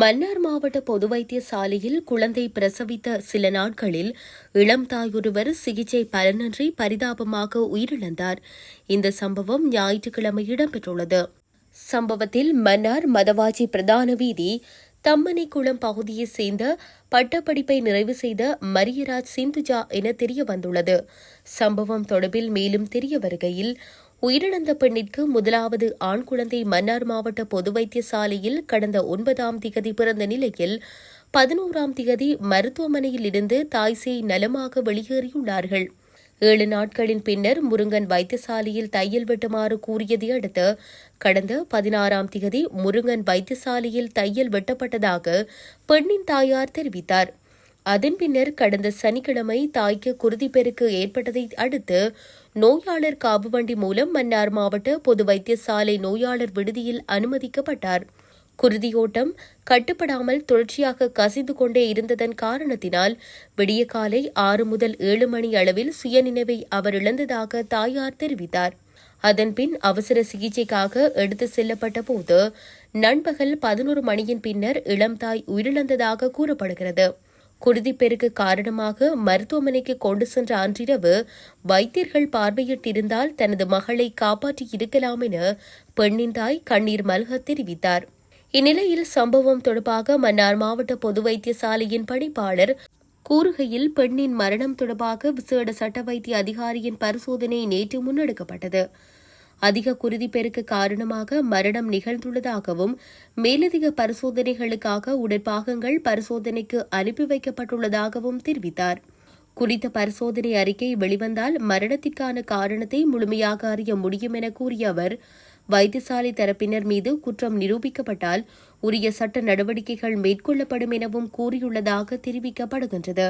மன்னார் மாவட்ட பொது வைத்தியசாலையில் குழந்தை பிரசவித்த சில நாட்களில் இளம் தாயொருவர் சிகிச்சை பலனின்றி பரிதாபமாக உயிரிழந்தார். இந்த சம்பவம் ஞாயிற்றுக்கிழமை இடம்பெற்றுள்ளது. சம்பவத்தில் மன்னார் மதவாஜி பிரதான வீதி தம்மனைக்குளம் பகுதியைச் சேர்ந்த பட்டப்படிப்பை நிறைவு செய்த மரியராஜ் சிந்துஜா என தெரிய வந்துள்ளது சம்பவம் தொடர்பில் மேலும் தெரிய வருகையில் உயிரிழந்த பெண்ணிற்கு முதலாவது ஆண் குழந்தை மன்னார் மாவட்ட பொது வைத்தியசாலையில் கடந்த ஒன்பதாம் திகதி பிறந்த நிலையில் பதினோராம் திகதி மருத்துவமனையில் இருந்து தாய்சேய் நலமாக வெளியேறியுள்ளார்கள். ஏழு நாட்களின் பின்னர் முருங்கன் வைத்தியசாலையில் தையல் வெட்டுமாறு கூறியதை அடுத்து கடந்த பதினாறாம் திகதி முருங்கன் வைத்தியசாலையில் தையல் வெட்டப்பட்டதாக பெண்ணின் தாயார் தெரிவித்தார். அதன் பின்னர் கடந்த சனிக்கிழமை தாய்க்கு குருதிப்பெருக்கு ஏற்பட்டதை அடுத்து நோயாளர் காவுவண்டி மூலம் மன்னார் மாவட்ட பொது வைத்தியசாலை நோயாளர் விடுதியில் அனுமதிக்கப்பட்டார். குருதியோட்டம் கட்டுப்படாமல் தொடர்ச்சியாக கசிந்து கொண்டே இருந்ததன் காரணத்தினால் விடிய காலை ஆறு முதல் ஏழு மணி அளவில் சுயநினைவை அவர் இழந்ததாக தாயார் தெரிவித்தார். அதன்பின் அவசர சிகிச்சைக்காக எடுத்து செல்லப்பட்ட போது நண்பகல் பதினோரு மணியின் பின்னர் இளம் தாய் உயிரிழந்ததாக கூறப்படுகிறது. குருதிப்பெருக்கு காரணமாக மருத்துவமனைக்கு கொண்டு சென்ற அன்றிரவு வைத்தியர்கள் பார்வையிட்டிருந்தால் தனது மகளை காப்பாற்றியிருக்கலாம் என பெண்ணின் தாய் கண்ணீர் மல்க தெரிவித்தார். இந்நிலையில் சம்பவம் தொடர்பாக மன்னார் மாவட்ட பொது வைத்தியசாலையின் பணிப்பாளர் கூறுகையில் பெண்ணின் மரணம் தொடர்பாக விசேட சட்ட வைத்திய அதிகாரியின் பரிசோதனை நேற்று முன்னெடுக்கப்பட்டது. அதிக குருதிப்பெருக்கு காரணமாக மரணம் நிகழ்ந்துள்ளதாகவும் மேலதிக பரிசோதனைகளுக்காக உடற்பாகங்கள் பரிசோதனைக்கு அனுப்பி வைக்கப்பட்டுள்ளதாகவும் தெரிவித்தார். குறித்த பரிசோதனை அறிக்கை வெளிவந்தால் மரணத்திற்கான காரணத்தை முழுமையாக அறிய முடியும் என கூறிய அவர் வைத்தியசாலை தரப்பினர் மீது குற்றம் நிரூபிக்கப்பட்டால் உரிய சட்ட நடவடிக்கைகள் மேற்கொள்ளப்படும் எனவும் கூறியுள்ளதாக தெரிவிக்கப்படுகின்றது.